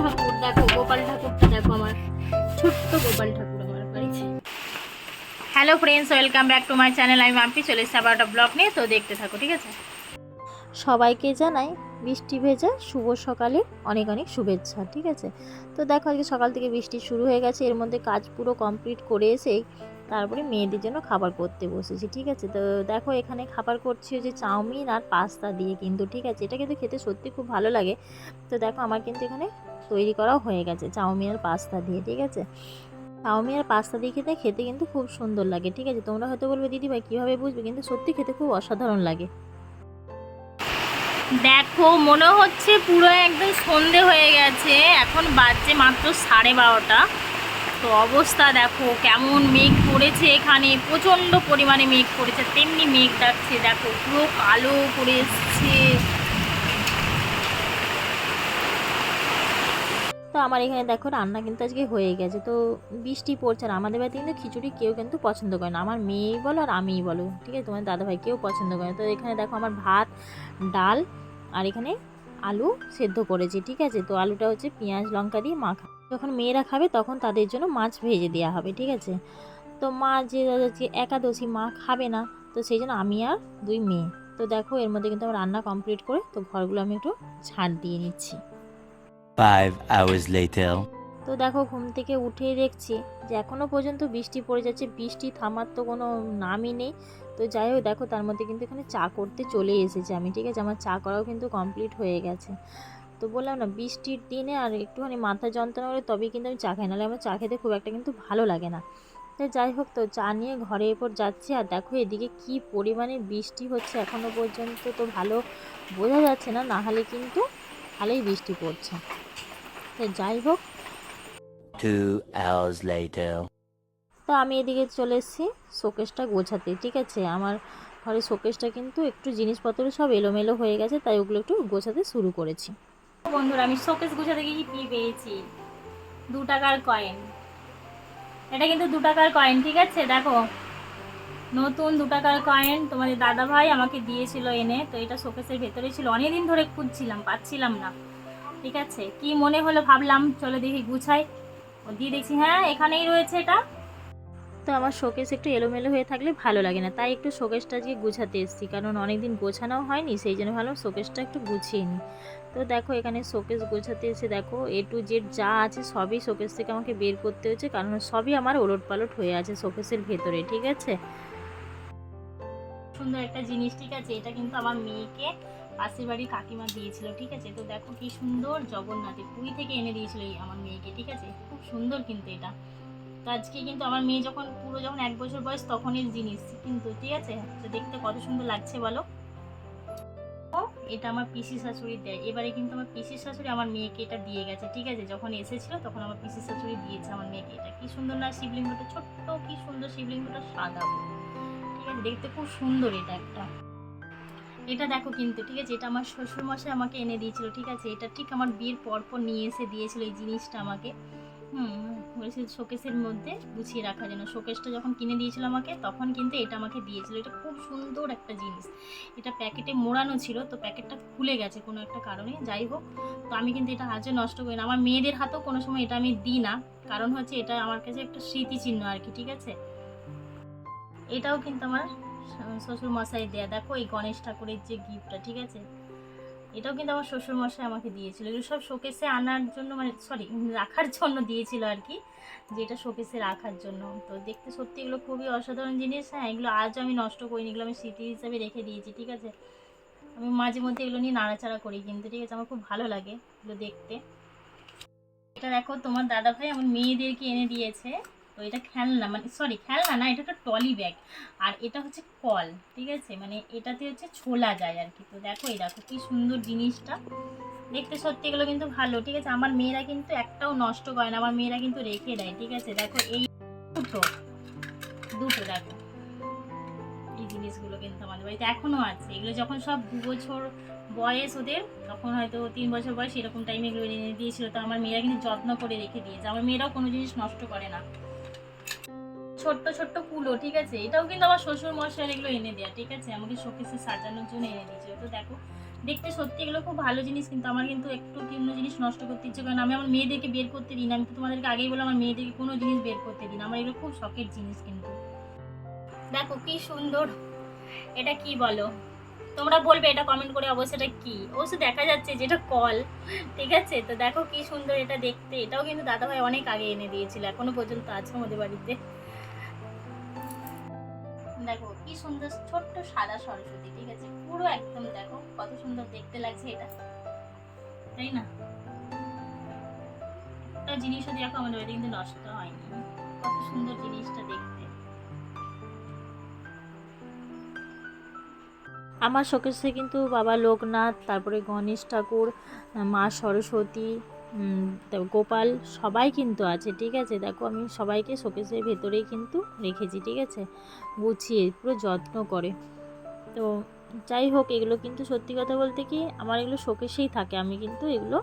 ঠাকুর দেখো গোপাল ঠাকুরটা দেখো আমার ছোট্ট গোপাল ঠাকুর আমার বাড়িতে। Hello friends welcome back to my channel আমি মাম্পি চলে এসেছি আবার একটা ব্লগ নিয়ে তো দেখতে থাকো ঠিক আছে? সবাইকে জানাই বৃষ্টি ভেজা শুভ সকালে অনেক অনেক শুভেচ্ছা ঠিক আছে? তো দেখো আজকে সকাল থেকে বৃষ্টি শুরু হয়ে গেছে এর মধ্যে কাজ পুরো কমপ্লিট করে এসেই তারপরে মেয়েদের জন্য খাবার করতে বসেছি ঠিক আছে? তো দেখো এখানে খাবার করছি যে চাউমিন আর পাস্তা দিয়ে কিন্তু ঠিক আছে? এটা কিন্তু খেতে সত্যি খুব ভালো লাগে। তো দেখো আমার কিন্তু এখানে তৈরি করাও হয়ে গেছে। চাউমিন আর পাস্তা দিয়ে, ঠিক আছে? চাউমিন আর পাস্তা দিয়ে খেতে খেতে কিন্তু খুব সুন্দর লাগে, ঠিক আছে? তোমরা হয়তো বলবে দিদি ভাই কীভাবে বুঝবে? কিন্তু সত্যি খেতে খুব অসাধারণ লাগে। দেখো, মনে হচ্ছে পুরো একদম সন্ধে হয়ে গেছে। এখন বাজছে মাত্র সাড়ে বারোটা। তো অবস্থা দেখো, কেমন মেঘ পড়েছে এখানে। প্রচণ্ড পরিমাণে মেঘ পড়েছে তেমনি মেঘ ডাকছে। দেখো, পুরো কালো পড়ে এসছে। তো আমার এখানে দেখো রান্না কিন্তু আজকে হয়ে গেছে। তো বৃষ্টি পড়ছে আর আমাদের বাড়িতে কিন্তু খিচুড়ি কেউ কিন্তু পছন্দ করে না। আমার মেয়েই বলো আর আমিই বলো, ঠিক আছে? তোমার দাদাভাই কেউ পছন্দ করে না। তো এখানে দেখো আমার ভাত, ডাল আর এখানে আলু সেদ্ধ করেছি, ঠিক আছে? তো আলুটা হচ্ছে পেঁয়াজ, লঙ্কা দিয়ে মাখা। যখন মেয়েরা খাবে তখন তাদের জন্য মাছ ভেজে দেওয়া হবে, ঠিক আছে? তো মা যে একাদশী মা খাবে না, তো সেই জন্য আমি আর দুই মেয়ে। তো দেখো এর মধ্যে কিন্তু আমার রান্না কমপ্লিট করে তো ঘরগুলো আমি একটু ছাড় দিয়ে নিচ্ছি। Five hours later. তো দেখো, ঘুম থেকে উঠে দেখছি যে এখনও পর্যন্ত বৃষ্টি পড়ে যাচ্ছে। বৃষ্টি থামার তো কোনো নামই নেই। তো যাই হোক, দেখো, তার মধ্যে কিন্তু এখানে চা করতে চলে এসেছে আমি, ঠিক আছে? আমার চা করাও কিন্তু কমপ্লিট হয়ে গেছে। তো বললাম না, বৃষ্টির দিনে আর একটুখানি মাথা যন্ত্রণা হলে তবেই কিন্তু আমি চা খাই, নাহলে আমার চা খেতে খুব একটা কিন্তু ভালো লাগে না। তো যাই হোক, তো চা নিয়ে ঘরে এরপর যাচ্ছি। আর দেখো, এদিকে কি পরিমাণে বৃষ্টি হচ্ছে এখনও পর্যন্ত তো ভালো বোঝা যাচ্ছে না। না হলে কিন্তু ভালোই বৃষ্টি পড়ছে। তো যাই হোক। তো আমি এদিকে চলে এসেছি শোকেসটা গোছাতে ঠিক আছে? আমার ঘরে শোকেসটা কিন্তু একটু জিনিসপত্র সব এলোমেলো হয়ে গেছে তাই ওগুলো একটু গোছাতে শুরু করেছি। বন্ধুরা আমি শোকেস গোছাতে গিয়ে কি পেয়েছি? দু টাকার কয়েন এটা কিন্তু দু টাকার কয়েন ঠিক আছে? দেখো নতুন দু টাকার কয়েন তোমাদের দাদা ভাই আমাকে দিয়েছিল এনে তো এটা শোকেসের ভেতরে ছিল। অনেকদিন ধরে খুঁজছিলাম পাচ্ছিলাম না। ঠিক আছে। কি মনে হলো ভাবলাম, চলো দেখি গুছাই। দিয়ে দেখছি হ্যাঁ এখানেই রয়েছে এটা। তো আমার শোকেস একটু এলোমেলো হয়ে থাকলে ভালো লাগে না, তাই একটু শোকেসটা আজকে গুছাতে এসেছি। কারণ অনেকদিন গোছানো হয়নি, সেই জন্য ভালো শোকেসটা একটু গুছিয়ে নিই। তো দেখো, এখানে শোকেস গোছাতে এসে দেখো এ টু জেড যা আছে সবই শোকেস থেকে আমাকে বের করতে হচ্ছে কারণ সবই আমার ওলট পালট হয়ে আছে শোকেসের ভেতরে, ঠিক আছে? সুন্দর একটা জিনিস, ঠিক আছে? এটা কিন্তু আমার মেয়েকে পাশের বাড়ির কাকিমা দিয়েছিল, ঠিক আছে? তো দেখো কি সুন্দর জগন্নাথে পুরী থেকে এনে দিয়েছিল এই আমার মেয়েকে, ঠিক আছে? খুব সুন্দর কিন্তু এটা। তো আজকে কিন্তু আমার মেয়ে যখন, পুরো যখন এক বছর বয়স তখনের জিনিস কিন্তু, ঠিক আছে? তো দেখতে কত সুন্দর লাগছে বলো? এটা আমার পিসি শাশুড়ি দেয়। এবারে কিন্তু আমার পিসির শাশুড়ি আমার মেয়েকে এটা দিয়ে গেছে, ঠিক আছে? যখন এসেছিল তখন আমার পিসি শাশুড়ি দিয়েছে আমার মেয়েকে এটা। কি সুন্দর না, শিবলিঙ্গটা ছোট্ট, কি সুন্দর শিবলিঙ্গটা সাদা। ঠিক আছে? দেখতে খুব সুন্দর এটা একটা। এটা দেখো কিন্তু, ঠিক আছে? এটা আমার শ্বশুর মশাই আমাকে এনে দিয়েছিল, ঠিক আছে? এটা ঠিক আমার বিয়ের পরপর নিয়ে এসে দিয়েছিল এই জিনিসটা আমাকে। হুম, বলেছিল শোকেসের মধ্যে গুছিয়ে রাখার জন্য। শোকেসটা যখন কিনে দিয়েছিল আমাকে, তখন কিন্তু এটা আমাকে দিয়েছিল। এটা খুব সুন্দর একটা জিনিস। এটা প্যাকেটে মোড়ানো ছিল, তো প্যাকেটটা খুলে গেছে কোনো একটা কারণে। যাই হোক, তো আমি কিন্তু এটা আজও নষ্ট করি না। আমার মেয়েদের হাতেও কোনো সময় এটা আমি দিই না। কারণ হচ্ছে এটা আমার কাছে একটা স্মৃতিচিহ্ন আর কি, ঠিক আছে? এটাও কিন্তু আমার শ্বশুর মশাই দেয়া। দেখো এই গণেশ ঠাকুরের যে গিফটটা ঠিক আছে? এটাও কিন্তু আমার শ্বশুরমশাই আমাকে দিয়েছিল। এগুলো সব শোকেসে আনার জন্য মানে সরি রাখার জন্য দিয়েছিল আর কি যেটা শোকেসে রাখার জন্য। তো দেখতে সত্যি এগুলো খুবই অসাধারণ জিনিস। হ্যাঁ এগুলো আজও আমি নষ্ট করিনি, এগুলো আমি স্মৃতি হিসাবে রেখে দিয়েছি, ঠিক আছে? আমি মাঝে মধ্যে এগুলো নিয়ে নাড়াচাড়া করি কিন্তু, ঠিক আছে? আমার খুব ভালো লাগে এগুলো দেখতে। এটা দেখো, তোমার দাদা ভাই আমার মেয়েদেরকে এনে দিয়েছে। তো এটা খেলনা মানে সরি খেলনা না, এটা একটা টলি ব্যাগ। আর এটা হচ্ছে কল, ঠিক আছে? মানে এটাতে হচ্ছে ছোলা যায় আর কি। তো দেখো এই দেখো, কি সুন্দর জিনিসটা। দেখতে সত্যি এগুলো কিন্তু ভালো, ঠিক আছে? আমার মেয়েরা কিন্তু একটাও নষ্ট করে না, আমার মেয়েরা কিন্তু রেখে দেয়, ঠিক আছে? দেখো এই দুটো দুটো দেখো। এই জিনিসগুলো কিন্তু আমাদের বাড়িতে এখনও আছে। এগুলো যখন সব দু বছর বয়স ওদের, তখন হয়তো তিন বছর বয়স, এরকম টাইমে এগুলো এনে দিয়েছিল। তো আমার মেয়েরা কিন্তু যত্ন করে রেখে দিয়েছে। আমার মেয়েরাও কোনো জিনিস নষ্ট করে না। ছোট্ট ছোট্ট কুলো, ঠিক আছে? এটাও কিন্তু আমার শ্বশুর মশাই এগুলো এনে দেয়া, ঠিক আছে? আমাকে শোকেসে সাজানোর জন্য এনে দিয়েছিল তো দেখো, দেখতে সত্যি এগুলো খুব ভালো জিনিস, কিন্তু আমার কিন্তু একটু কোনো জিনিস নষ্ট করতে ইচ্ছে করে না। আমি আমার মেয়েদেরকে বের করতে দিই না। আমি তো তোমাদেরকে আগেই বলে আমার মেয়েদেরকে কোনো জিনিস বের করতে দিই না। আমার এগুলো খুব শখের জিনিস কিন্তু। দেখো কি সুন্দর। এটা কি বলো? তোমরা বলবে এটা কমেন্ট করে অবশ্যই এটা কি? অবশ্য দেখা যাচ্ছে যেটা কল ঠিক আছে? তো দেখো কি সুন্দর এটা দেখতে। এটাও কিন্তু দাদাভাই অনেক আগে এনে দিয়েছিল, এখনও পর্যন্ত আছে আমাদের বাড়িতে। দেখো কি সুন্দর ছোট্ট সাদা সরস্বতী, ঠিক আছে? পুরো একদম দেখো কত সুন্দর দেখতে লাগছে এটা। তাই না? জিনিসও দেখো আমাদের বাড়িতে কিন্তু নষ্ট হয়নি। কত সুন্দর জিনিসটা দেখতে। আমার শোকেসে কিন্তু বাবা লোকনাথ, তারপরে গণেশ ঠাকুর, মা সরস্বতী গোপাল সবাই কিন্তু আছে, ঠিক আছে? দেখো আমি সবাইকে শোকেসের ভেতরেই কিন্তু রেখেছি, ঠিক আছে? গুছিয়ে, পুরো যত্ন করে। তো যাই হোক, এগুলো কিন্তু সত্যি কথা বলতে কি আমার এগুলো শোকেসেই থাকে, আমি কিন্তু এগুলো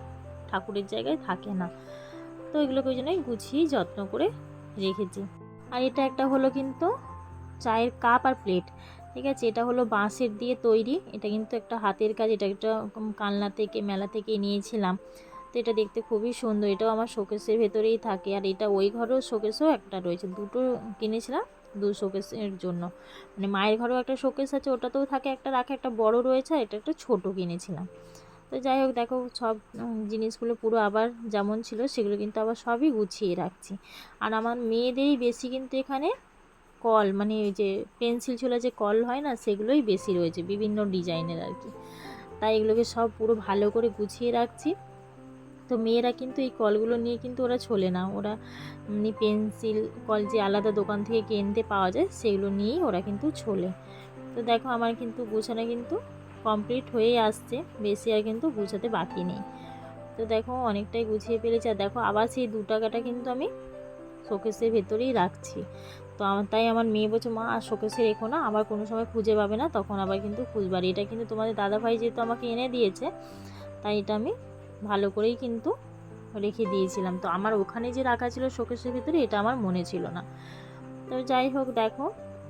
ঠাকুরের জায়গায় থাকে না। তো এগুলোকে ওই জন্যই গুছিয়ে, যত্ন করে রেখেছি। আর এটা একটা হলো কিন্তু চায়ের কাপ আর প্লেট। ঠিক আছে? এটা হলো বাঁশের দিয়ে তৈরি। এটা কিন্তু একটা হাতের কাজ। এটা একটা কালনা থেকে, মেলা থেকে নিয়েছিলাম। তো এটা দেখতে খুবই সুন্দর। এটাও আমার শোকেসের ভেতরেই থাকে। আর এটা ওই ঘরেও শোকেসও একটা রয়েছে। দুটো কিনেছিলাম দু শোকেসের জন্য। মানে মায়ের ঘরেও একটা শোকেস আছে, ওটাতেও থাকে একটা, রাখে একটা বড় রয়েছে, আর এটা একটা ছোট কিনেছিলাম। তো যাই হোক, দেখো সব জিনিসগুলো পুরো আবার যেমন ছিল, সেগুলো কিন্তু আবার সবই গুছিয়ে রাখছি। আর আমার মেয়েদেরই বেশি কিন্তু এখানে কল মানে ওই যে পেন্সিল ছোলা যে কল হয় না, সেগুলোই বেশি রয়েছে, বিভিন্ন ডিজাইনের আর কি। তাই এগুলোকে সব পুরো ভালো করে গুছিয়ে রাখছি। তো মেয়েরা কিন্তু এই কলগুলো নিয়ে কিন্তু ওরা ছোলে না। ওরা এমনি পেন্সিল কল যে আলাদা দোকান থেকে কিনতে পাওয়া যায়, সেগুলো নিয়েই ওরা কিন্তু ছোলে। তো দেখো আমার কিন্তু গুছানো কিন্তু কমপ্লিট হয়েই আসছে, বেশি আর কিন্তু গুছাতে বাকি নেই। তো দেখো অনেকটাই গুছিয়ে ফেলেছি। আর দেখো আবার সেই দু টাকাটা কিন্তু আমি শোকেসের ভেতরেই রাখছি। তো আমার তাই আমার মেয়ে বলছে, মা, আর শোকেসে রেখো না, আবার কোনো সময় খুঁজে পাবে না। তখন আবার কিন্তু খুঁজবার, এটা কিন্তু তোমাদের দাদাভাই যেহেতু আমাকে এনে দিয়েছে, তাই এটা আমি ভালো করেই কিন্তু রেখে দিয়েছিলাম। তো আমার ওখানে যে রাখা ছিল শোকেসের ভিতরে, এটা আমার মনে ছিল না। তো যাই হোক, দেখো,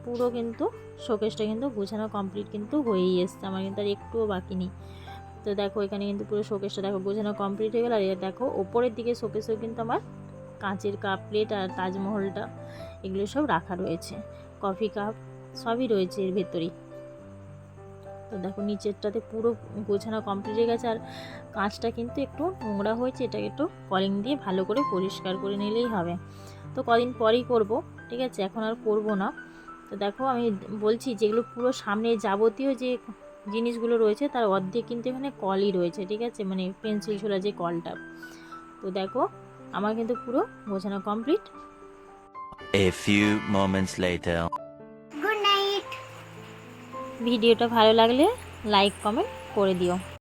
পুরো কিন্তু শোকেসটা কিন্তু গোছানো কমপ্লিট কিন্তু হয়েই এসছে, আমার কিন্তু আর একটুও বাকি নেই। তো দেখো, এখানে কিন্তু পুরো শোকেসটা দেখো গোছানো কমপ্লিট হয়ে গেল, আর দেখো, ওপরের দিকে শোকেসেও কিন্তু আমার কাঁচের কাপ, প্লেট আর তাজমহলটা, এগুলো সব রাখা রয়েছে। কফি কাপ সবই রয়েছে এর ভেতরেই। তো দেখো, নিচেরটাতে পুরো গোছানো কমপ্লিট হয়ে গেছে। আর কাঁচটা কিন্তু একটু নোংরা হয়েছে, এটাকে একটু কলিং দিয়ে ভালো করে পরিষ্কার করে নিলেই হবে। তো কদিন পরেই করব, ঠিক আছে? এখন আর করব না। তো দেখো, আমি বলছি যেগুলো পুরো সামনে যাবতীয় যে জিনিসগুলো রয়েছে, তার অর্ধেক কিন্তু এখানে কলই রয়েছে, ঠিক আছে? মানে পেন্সিল ছোলা যে কলটা। তো দেখো আমার কিন্তু পুরো বোঝানো complete A few moments later. ভিডিওটা ভালো লাগলে লাইক কমেন্ট করে দিও।